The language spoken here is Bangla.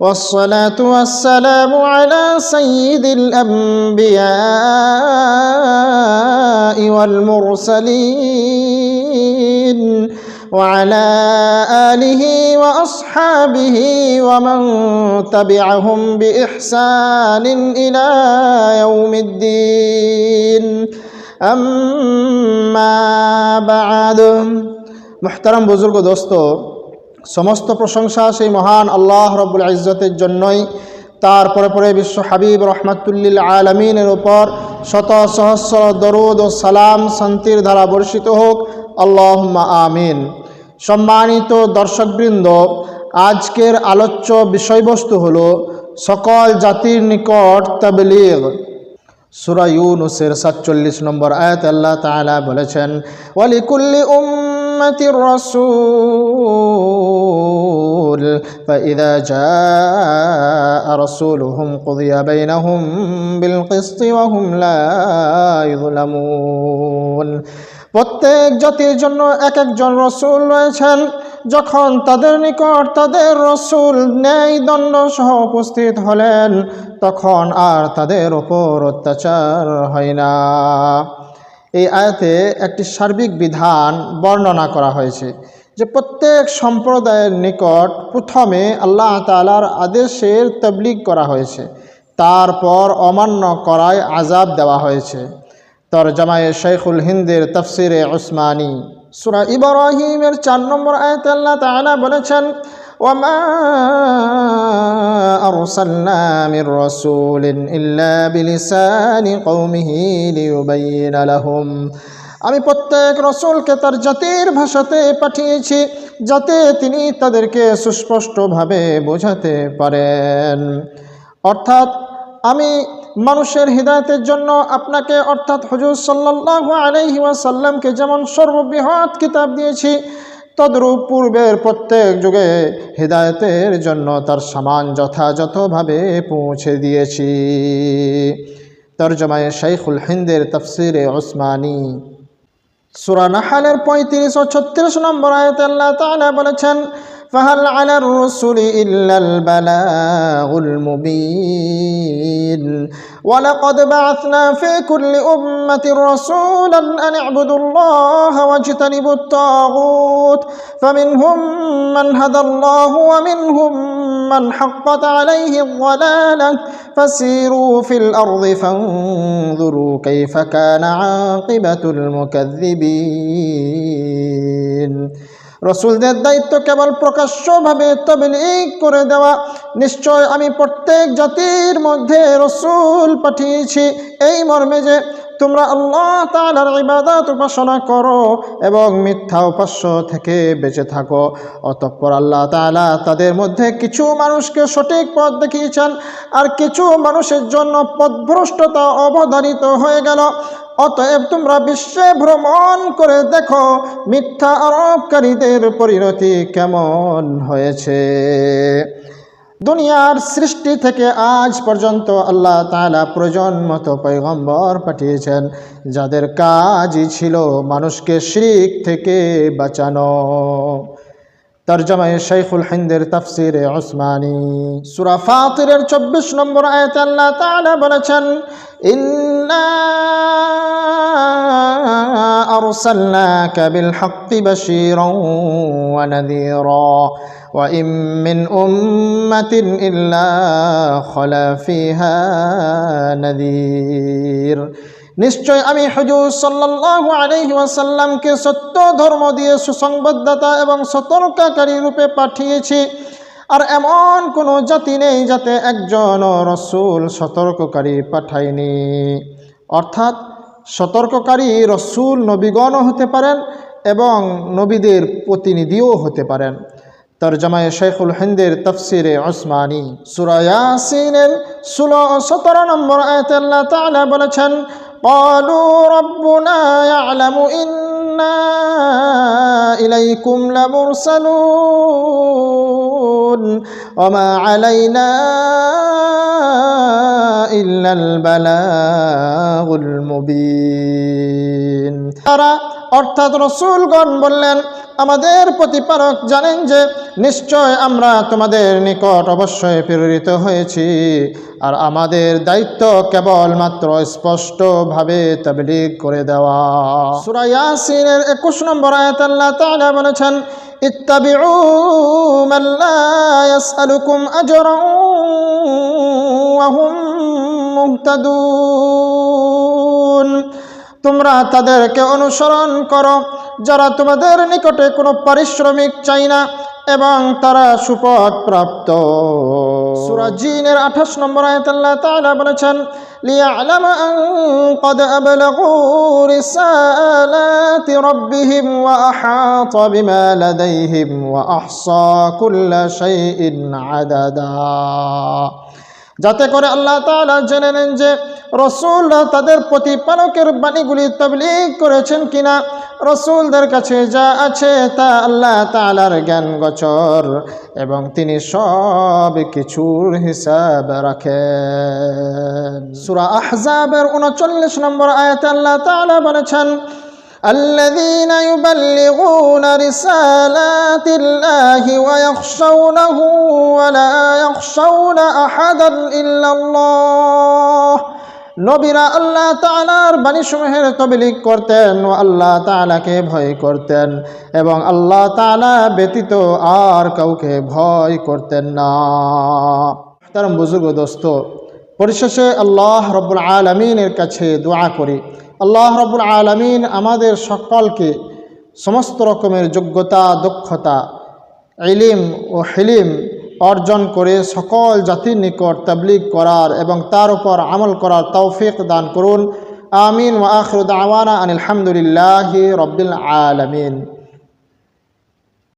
والصلاة والسلام على سيد الأنبياء والمرسلين وعلى آله وأصحابه ومن تبعهم بإحسان إلى يوم الدين. أما بعد محترم بزرگ دوستو সমস্ত প্রশংসা সেই মহান আল্লাহ রব্বুল ইজ্জতের জন্যই। তারপরে পরে পরে বিশ্ব হাবিব রহমাতুল্লিল আলমিনের ওপর শত সহস্র দরুদ ও সালাম শান্তির ধারা বর্ষিত হোক। আল্লাহ আমিন। সম্মানিত দর্শকবৃন্দ, আজকের আলোচ্য বিষয়বস্তু হল সকল জাতির নিকট তাবলিগ। সুরা সাতচল্লিশ নম্বর আয়াত আল্লাহ তাআলা বলেছেন, ওয়ালিকুল্লি উম্মাতির রাসূল فإذا جاء رسولهم قضي بينهم بالقسط وهم لا يظلمون প্রত্যেক জাতির জন্য এক একজন রসুল রয়েছেন যখন তাদের নিকট তাদের রসুল ন্যায় দণ্ড সহ উপস্থিত হলেন তখন আর তাদের ওপর অত্যাচার হয় না এই আয়াতে একটি সার্বিক বিধান বর্ণনা করা হয়েছে যে প্রত্যেক সম্প্রদায়ের নিকট প্রথমে আল্লাহ তালার আদেশের তবলিগ করা হয়েছে। তারপর অমান্য করায় আজাব দেওয়া হয়েছে। তরজামায়ে শেখুল হিন্দের তফসিরে ওসমানী সুরা ইব্রাহিমের চার নম্বর আয়াত আল্লাহ তাআলা বলেছেন ওমা أرسلنا من رسول إلا بلسان قومه ليبين لهم আমি প্রত্যেক রসুলকে তার জাতির ভাষাতে পাঠিয়েছি যাতে তিনি তাদেরকে সুস্পষ্টভাবে বোঝাতে পারেন অর্থাৎ আমি মানুষের হৃদায়তের জন্য আপনাকে অর্থাৎ হজুর সাল্লাহ আলহি ওয়াসাল্লামকে যেমন সর্ববৃহৎ কিতাব দিয়েছি তদ্রূপ পূর্বের প্রত্যেক যুগে হৃদায়তের জন্য তার সামান যথাযথভাবে পৌঁছে দিয়েছি। তর্জমায় শাইখুল হিন্দের তফসিরে ওসমানী। সুরানাহালের পঁয়ত্রিশ ও ছত্রিশ নম্বর আয়ত তাআলা বলেছেন فهل على الرسل إلا البلاغ المبين؟ ولقد بعثنا في كل أمة رسولا أن اعبدوا الله واجتنبوا الطاغوت فمنهم من هدى الله ومنهم من حقت عليه الضلالة. فسيروا في الأرض فانظروا كيف كان عاقبة المكذبين. রসুলদের দায়িত্ব কেবল প্রকাশ্যভাবে তবলিগ করে দেওয়া। নিশ্চয় আমি প্রত্যেক জাতির মধ্যে রসুল পাঠিয়েছি এই মর্মে যে তোমরা আল্লাহ তালার ইবাদত উপাসনা করো এবং মিথ্যা উপাস্য থেকে বেঁচে থাকো। অতঃপর আল্লাহ তালা তাদের মধ্যে কিছু মানুষকে সঠিক পথ দেখিয়েছেন আর কিছু মানুষের জন্য পথভ্রষ্টতা অবধারিত হয়ে গেল। অতএব তোমরা বিশ্বে ভ্রমণ করে দেখো, মিথ্যা আরোপকারীদের পরিণতি কেমন হয়েছে। দুনিয়ার সৃষ্টি থেকে আজ পর্যন্ত আল্লাহ তালা প্রয়োজন মতো পৈগম্বর পাঠিয়েছেন, যাদের কাজই ছিল মানুষকে শিরিক থেকে বাঁচানো। ترجمة شيخ الحندر تفسير عثماني. سورة فاطر 24 نمبر آية الله تعالى بلچن إنا أرسلناك بالحق بشيرا ونذيرا وإن من أمة إلا خلا فيها نذير নিশ্চয় আমি হুজুর সাল্লাল্লাহু আলাইহি ওয়াসাল্লামকে সত্য ধর্ম দিয়ে সুসংবাদদাতা এবং সতর্ককারী রূপে পাঠিয়েছি। আর এমন কোনো জাতি নেই যাতে একজন রসুল সতর্ককারী পাঠায়নি। অর্থাৎ সতর্ককারী রসুল নবীগণও হতে পারেন এবং নবীদের প্রতিনিধিও হতে পারেন। তরজমায় শেখুল হিন্দের তফসিরে ওসমানী সুরা ইয়াসিনের ষোলো সতেরো নম্বর আয়াতে আল্লাহ তাআলা বলেছেন قالوا ربنا يعلم إنا إليكم لمرسلون وما علينا إلا البلاغ المبين তারা অর্থাৎ রসুলগণ বললেন, আমাদের প্রতিপালক জানেন যে, নিশ্চয় আমরা তোমাদের নিকট অবশ্যই প্রেরিত হয়েছি। আর আমাদের দায়িত্ব কেবলমাত্র স্পষ্টভাবে তাবলিগ করে দেওয়া। সূরা ইয়াসিনের একুশ নম্বর আয়াত আল্লাহ তাআলা বলেছেন হুম মুহতাদুন। তোমরা তাদেরকে অনুসরণ করো। যারা তোমাদের নিকটে কোনো পারিশ্রমিক চাই না এবং তারা সুপথ প্রাপ্ত। সূরা জিনের 28 নম্বর আয়াত আল্লাহ তাআলা বলেছেন যাতে করে আল্লাহ তাআলা জেনে নেন যে রসুলরা তাদের প্রতিপালকের বাণীগুলি তবলিগ করেছেন কিনা রসুলদের কাছে যা আছে তা আল্লাহ তাআলার জ্ঞান গোচর এবং তিনি সব কিছুর হিসাব রাখেন সূরা আহজাবের উনচল্লিশ নম্বর আয়াতে আল্লাহ তাআলা বলেছেন الذين يبلغون رسالات الله ويخشونه ولا يخشون أحدا إلا الله নবীরা আল্লাহ তাআলার বাণীসমূহের তবলিগ করতেন ও আল্লাহ তাআলাকে ভয় করতেন এবং আল্লাহ তাআলা ব্যতীত আর কাউকে ভয় করতেন না। তার বুজুর্গ, দোস্ত, পরিশেষে আল্লাহ রব্বুল আলমিনের কাছে দোয়া করি। আল্লাহ রব্বুল আলমিন আমাদের সকলকে সমস্ত রকমের যোগ্যতা, দক্ষতা, ইলিম ও হিলিম অর্জন করে সকল জাতির নিকট তাবলিগ করার এবং তার উপর আমল করার তৌফিক দান করুন। আমিন ওয়া আখরুদ আওয়ানা আনিল হামদুলিল্লাহি রব্বিল আলমিন।